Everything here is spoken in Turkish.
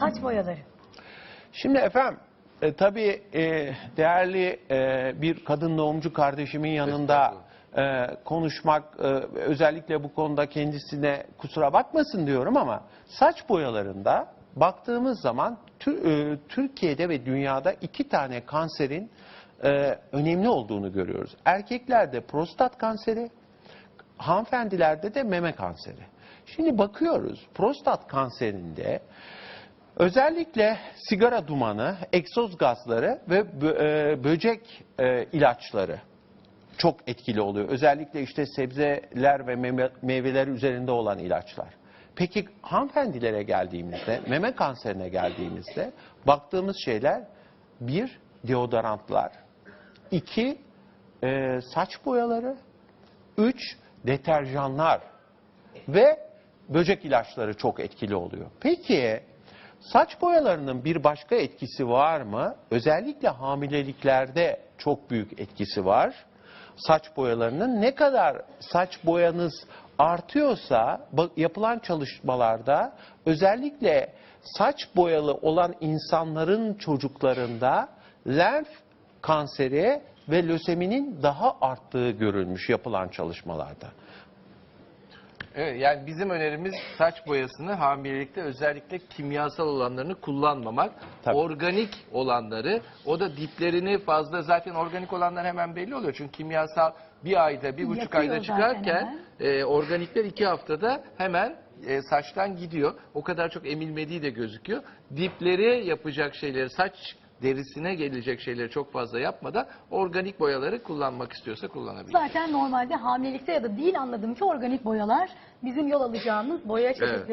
Saç boyaları. Şimdi efendim e, tabii e, değerli e, bir kadın doğumcu kardeşimin yanında e, konuşmak e, özellikle bu konuda kendisine kusura bakmasın diyorum ama saç boyalarında baktığımız zaman Tür- e, Türkiye'de ve dünyada iki tane kanserin e, önemli olduğunu görüyoruz. Erkeklerde prostat kanseri, hanımefendilerde de meme kanseri. Şimdi bakıyoruz prostat kanserinde özellikle sigara dumanı, egzoz gazları ve e, böcek e, ilaçları çok etkili oluyor. Özellikle işte sebzeler ve meyveler üzerinde olan ilaçlar. Peki hanımefendilere geldiğimizde, meme kanserine geldiğimizde baktığımız şeyler bir deodorantlar, iki e, saç boyaları, üç deterjanlar ve böcek ilaçları çok etkili oluyor. Peki saç boyalarının bir başka etkisi var mı? Özellikle hamileliklerde çok büyük etkisi var. Saç boyalarının ne kadar saç boyanız artıyorsa yapılan çalışmalarda özellikle saç boyalı olan insanların çocuklarında lenf kanseri ve löseminin daha arttığı görülmüş yapılan çalışmalarda. Evet, yani bizim önerimiz saç boyasını hamilelikte özellikle kimyasal olanlarını kullanmamak. Tabii. Organik olanları, o da diplerini fazla zaten organik olanlar hemen belli oluyor. Çünkü kimyasal bir ayda, bir buçuk Yapıyor ayda çıkarken e, organikler iki haftada hemen e, saçtan gidiyor. O kadar çok emilmediği de gözüküyor. Dipleri yapacak şeyleri, saç derisine gelecek şeyleri çok fazla yapmadan organik boyaları kullanmak istiyorsa kullanabilir. Zaten normalde hamilelikte ya da değil anladığım ki organik boyalar bizim yol alacağımız boya çeşitleri.